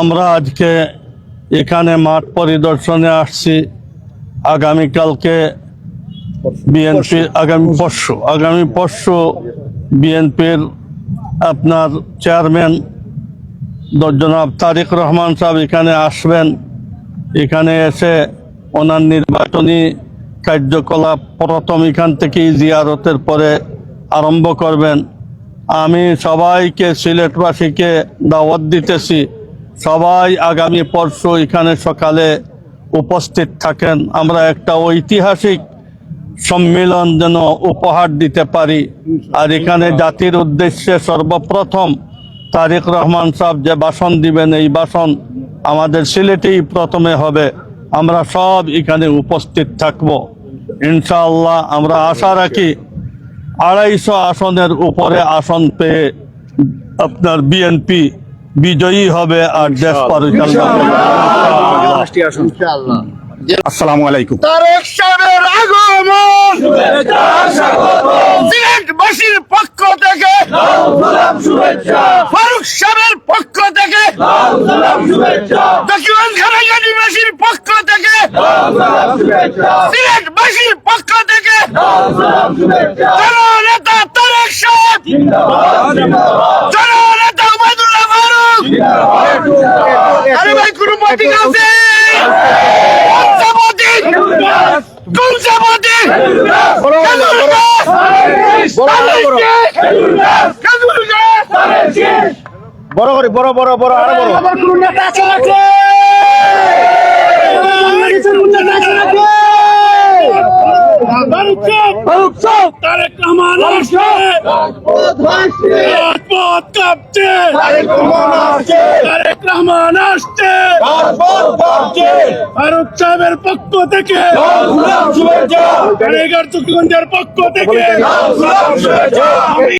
আমরা আজকে এখানে মাঠ পরিদর্শনে আসছি। আগামীকালকে বিএনপি, আগামী পরশু আগামী পরশু বিএনপির আপনার চেয়ারম্যান জনাব তারেক রহমান সাহেব এখানে আসবেন। এখানে এসে ওনার নির্বাচনী কার্যকলাপ প্রথম এখান থেকেই জিয়ারতের পরে আরম্ভ করবেন। আমি সবাইকে, সিলেটবাসীকে দাওয়াত দিতেছি। সবাই আগামী পরশু এখানে সকালে উপস্থিত থাকেন। আমরা একটা ঐতিহাসিক সম্মেলন যেন উপহার দিতে পারি। আর এখানে জাতির উদ্দেশ্যে সর্বপ্রথম তারেক রহমান সাহেব যে ভাষণ দিবেন, এই ভাষণ আমাদের সিলেটেই প্রথমে হবে। আমরা সব এখানে উপস্থিত থাকব। ইনশাআল্লাহ আমরা আশা রাখি আড়াইশো আসনের উপরে আসন পেয়ে আপনার বিএনপি বিজয়ী হবে আর দেশ পরিচালনা করবে। আসসালামু আলাইকুম। তারেক সাহেবের আগমন। সিলেটবাসীর পক্ষ থেকে। ফারুক সাহেবের পক্ষ থেকে। দক্ষিণ খানাগানিবাসীর পক্ষ থেকে। সিলেটবাসীর পক্ষ থেকে। জননেতা তারেক সাহেব জননেতা উবায়দুল্লাহ ফারুক আরে ভাই কোনো মাটিক আছে কোন জামাতে কোন জামাতে বড় করে বড় বড় বড় আরও বড় আবার কোন নেতা আছে নাকি তারেক রহমান আসছে রাজপথ কাঁপছে। তারেক রহমান আসছে। ফারুক সাহেবের পক্ষ থেকে। কারিগর পক্ষ থেকে।